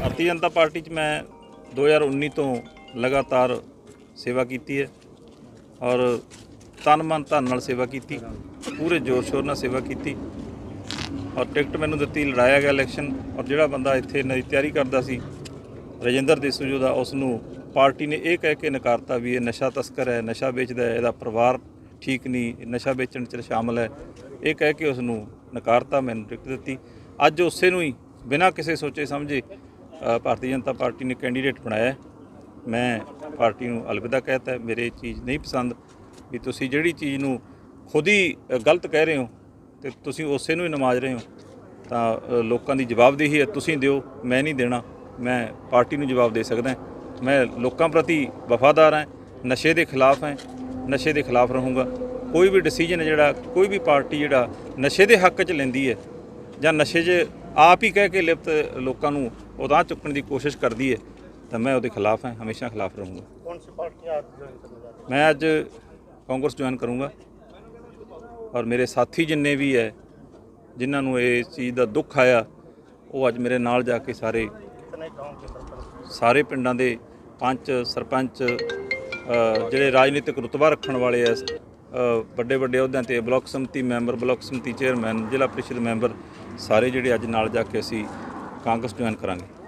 Bharatiya Janata party 'ਚ ਮੈਂ 2019 ਤੋਂ ਲਗਾਤਾਰ ਸੇਵਾ ਕੀਤੀ ਹੈ ਔਰ ਤਨ ਮਨ ਧਨ ਨਾਲ ਸੇਵਾ ਕੀਤੀ, ਪੂਰੇ ਜ਼ੋਰ ਸ਼ੋਰ ਨਾਲ ਸੇਵਾ ਕੀਤੀ ਔਰ ਟਿਕਟ ਮੈਨੂੰ ਦਿੱਤੀ, ਲੜਾਇਆ ਗਿਆ ਇਲੈਕਸ਼ਨ ਔਰ ਜਿਹੜਾ ਬੰਦਾ ਇੱਥੇ ਨਈ ਤਿਆਰੀ ਕਰਦਾ ਸੀ ਰਜਿੰਦਰ ਦੇਸੂਜੋ ਦਾ ਉਸ ਨੂੰ ਪਾਰਟੀ ਨੇ ਇਹ ਕਹਿ ਕੇ ਨਕਾਰਤਾ ਵੀ ਇਹ ਨਸ਼ਾ ਤਸਕਰ ਹੈ, ਨਸ਼ਾ ਵੇਚਦਾ ਹੈ, ਇਹਦਾ ਪਰਿਵਾਰ ਠੀਕ ਨਹੀਂ, ਨਸ਼ਾ ਵੇਚਣ 'ਚ ਸ਼ਾਮਲ ਹੈ। ਇਹ ਕਹਿ ਕੇ ਉਸ ਨੂੰ ਨਕਾਰਤਾ ਮੈਨੂੰ ਟਿਕਟ ਦਿੱਤੀ। ਅੱਜ ਉਸੇ ਨੂੰ ਹੀ ਬਿਨਾਂ ਕਿਸੇ ਸੋਚੇ ਸਮਝੇ ਭਾਰਤੀ ਜਨਤਾ ਪਾਰਟੀ ਨੇ ਕੈਂਡੀਡੇਟ ਬਣਾਇਆ ਮੈਂ ਪਾਰਟੀ ਨੂੰ ਅਲਵਿਦਾ ਕਹਿਤਾ ਮੇਰੇ ਇਹ ਚੀਜ਼ ਨਹੀਂ ਪਸੰਦ ਵੀ ਤੁਸੀਂ ਜਿਹੜੀ ਚੀਜ਼ ਨੂੰ ਖੁਦ ਹੀ ਗਲਤ ਕਹਿ ਰਹੇ ਹੋ ਤੇ ਤੁਸੀਂ ਉਸੇ ਨੂੰ ਹੀ ਨਮਾਜ਼ ਰਹੇ ਹੋ, ਤਾਂ ਲੋਕਾਂ ਦੀ ਜਵਾਬਦੇਹੀ ਹੈ, ਤੁਸੀਂ ਦਿਓ, ਮੈਂ ਨਹੀਂ ਦੇਣਾ। ਮੈਂ ਪਾਰਟੀ ਨੂੰ ਜਵਾਬ ਦੇ ਸਕਦਾ ਮੈਂ ਲੋਕਾਂ ਪ੍ਰਤੀ ਵਫਾਦਾਰ ਹਾਂ ਨਸ਼ੇ ਦੇ ਖਿਲਾਫ ਹਾਂ ਨਸ਼ੇ ਦੇ ਖਿਲਾਫ ਰਹੂੰਗਾ। ਕੋਈ ਵੀ ਡਿਸੀਜਨ ਜਿਹੜਾ ਕੋਈ ਵੀ ਪਾਰਟੀ ਜਿਹੜਾ ਨਸ਼ੇ ਦੇ ਹੱਕ 'ਚ ਲੈਂਦੀ ਹੈ ਜਾਂ ਨਸ਼ੇ 'ਚ ਆਪ ਹੀ ਕਹਿ ਕੇ ਲਿਪਤ ਲੋਕਾਂ ਨੂੰ ਉਦਾਂ ਚੁੱਕਣ ਦੀ ਕੋਸ਼ਿਸ਼ ਕਰਦੀ ਹੈ ਤਾਂ ਮੈਂ ਉਹਦੇ ਖਿਲਾਫ ਹਾਂ ਹਮੇਸ਼ਾ ਖਿਲਾਫ ਰਹੂੰਗਾ। ਕੌਣ ਸੀ ਪਾਰਟੀ ਆਪ ਜੁਆਇਨ ਕਰਨ ਮੈਂ ਅੱਜ ਕਾਂਗਰਸ ਜੁਆਇਨ ਕਰੂੰਗਾ ਔਰ ਮੇਰੇ ਸਾਥੀ ਜਿੰਨੇ ਵੀ ਹੈ ਜਿਨ੍ਹਾਂ ਨੂੰ ਇਹ ਚੀਜ਼ ਦਾ ਦੁੱਖ ਆਇਆ ਉਹ ਅੱਜ ਮੇਰੇ ਨਾਲ ਜਾ ਕੇ ਸਾਰੇ ਸਾਰੇ ਪਿੰਡਾਂ ਦੇ ਪੰਚ, ਸਰਪੰਚ ਜਿਹੜੇ ਰਾਜਨੀਤਿਕ ਰੁਤਬਾ ਰੱਖਣ ਵਾਲੇ ਐ ਵੱਡੇ ਵੱਡੇ ਅਹੁਦਿਆਂ ਤੇ ਬਲਾਕ ਸਮਿਤੀ ਮੈਂਬਰ, ਬਲਾਕ ਸਮਿਤੀ ਚੇਅਰਮੈਨ, ਜ਼ਿਲ੍ਹਾ ਪ੍ਰੀਸ਼ਦ ਮੈਂਬਰ, ਸਾਰੇ ਜਿਹੜੇ ਅੱਜ ਨਾਲ ਜਾ ਕੇ ਅਸੀਂ ਕਾਂਗਰਸ ਜੁਆਇਨ ਕਰਾਂਗੇ।